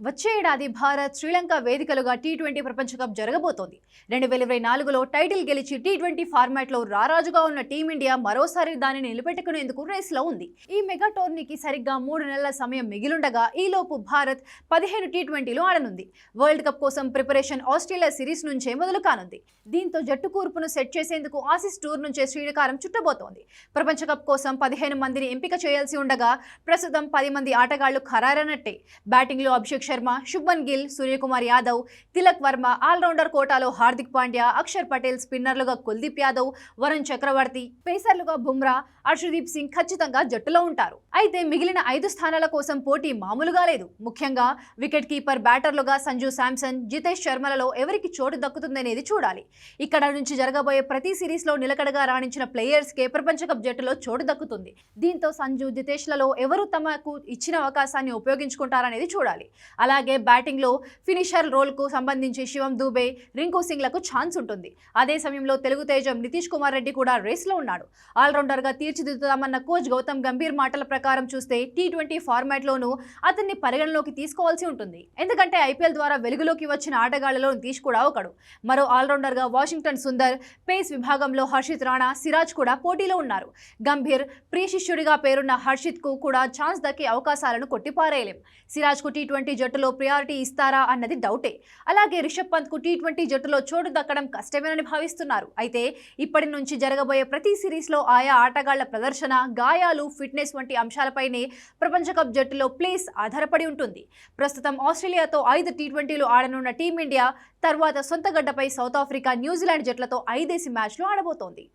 వచ్చే ఏడాది భారత్ శ్రీలంక వేదికలుగా టీ ట్వంటీ ప్రపంచ కప్ జరగబోతోంది. రెండు వేల ఇరవై నాలుగులో టైటిల్ గెలిచి టీ ట్వంటీ ఫార్మాట్లో రారాజుగా ఉన్న టీమిండియా మరోసారి దానిని నిలబెట్టుకునేందుకు రేస్లో ఉంది. ఈ మెగా టోర్నీకి సరిగ్గా మూడు నెలల సమయం మిగిలుండగా ఈలోపు భారత్ పదిహేను టీ ట్వంటీలు ఆడనుంది. వరల్డ్ కప్ కోసం ప్రిపరేషన్ ఆస్ట్రేలియా సిరీస్ నుంచే మొదలు కానుంది. దీంతో జట్టు కూర్పును సెట్ చేసేందుకు ఆసిస్ టూర్ నుంచే శ్రీకారం చుట్టబోతోంది. ప్రపంచ కప్ కోసం పదిహేను మందిని ఎంపిక చేయాల్సి ఉండగా ప్రస్తుతం పది మంది ఆటగాళ్ళు ఖరారన్నట్టే బ్యాటింగ్లో అభిషేక్ శర్మ శుభన్ గిల్ సూర్యకుమార్ యాదవ్ తిలక్ వర్మ ఆల్రౌండర్ కోటాలో హార్దిక్ పాండ్యా అక్షర్ పటేల్ స్పిన్నర్లుగా కుల్దీప్ యాదవ్ వరుణ్ చక్రవర్తి పేసర్లుగా బుమ్రా అర్షదీప్ సింగ్ ఖచ్చితంగా జట్టులో ఉంటారు. అయితే మిగిలిన ఐదు స్థానాల కోసం పోటీ మామూలుగా లేదు. ముఖ్యంగా వికెట్ కీపర్ బ్యాటర్లుగా సంజు శాంసన్ జితేష్ శర్మలలో ఎవరికి చోటు దక్కుతుందనేది చూడాలి. ఇక్కడ నుంచి జరగబోయే ప్రతి సిరీస్లో నిలకడగా రాణించిన ప్లేయర్స్కే ప్రపంచ కప్ జట్టులో చోటు దక్కుతుంది. దీంతో సంజు జితేష్లలో ఎవరు తమకు ఇచ్చిన అవకాశాన్ని ఉపయోగించుకుంటారనేది చూడాలి. అలాగే బ్యాటింగ్లో ఫినిషర్ రోల్కు సంబంధించి శివం దూబే రింకు సింగ్లకు ఛాన్స్ ఉంటుంది. అదే సమయంలో తెలుగు తేజం నితీష్ కుమార్ రెడ్డి కూడా రేస్లో ఉన్నాడు. ఆల్రౌండర్గా తీర్చిదిద్దుతామన్న కోచ్ గౌతమ్ గంభీర్ మాటల ప్రకారం చూస్తే టీ ట్వంటీ ఫార్మాట్లోనూ అతన్ని పరిగణలోకి తీసుకోవాల్సి ఉంటుంది. ఎందుకంటే ఐపీఎల్ ద్వారా వెలుగులోకి వచ్చిన ఆటగాళ్ళలో నితీష్ కూడా ఒకడు. మరో ఆల్రౌండర్గా వాషింగ్టన్ సుందర్ పేస్ విభాగంలో హర్షిత్ రాణా సిరాజ్ కూడా పోటీలో ఉన్నారు. గంభీర్ ప్రియ శిష్యుడిగా పేరున్న హర్షిత్కు కూడా ఛాన్స్ దక్కే అవకాశాలను కొట్టిపారేయలేం. సిరాజ్కు టీ ట్వంటీ జట్టులో ప్రియారిటీ ఇస్తారా అన్నది డౌటే అలాగే రిషబ్ పంత్కు టీ ట్వంటీ జట్టులో చోటు దక్కడం కష్టమేనని భావిస్తున్నారు. అయితే ఇప్పటి నుంచి జరగబోయే ప్రతి సిరీస్లో ఆయా ఆటగాళ్ళ ప్రదర్శన గాయాలు ఫిట్నెస్ వంటి అంశాలపైనే ప్రపంచ కప్ జట్టులో ప్లేస్ ఆధారపడి ఉంటుంది. ప్రస్తుతం ఆస్ట్రేలియాతో ఐదు టీ ట్వంటీలు ఆడనున్న టీమిండియా తర్వాత సొంత గడ్డపై సౌత్ ఆఫ్రికా న్యూజిలాండ్ జట్లతో ఐదేసి మ్యాచ్లు ఆడబోతోంది.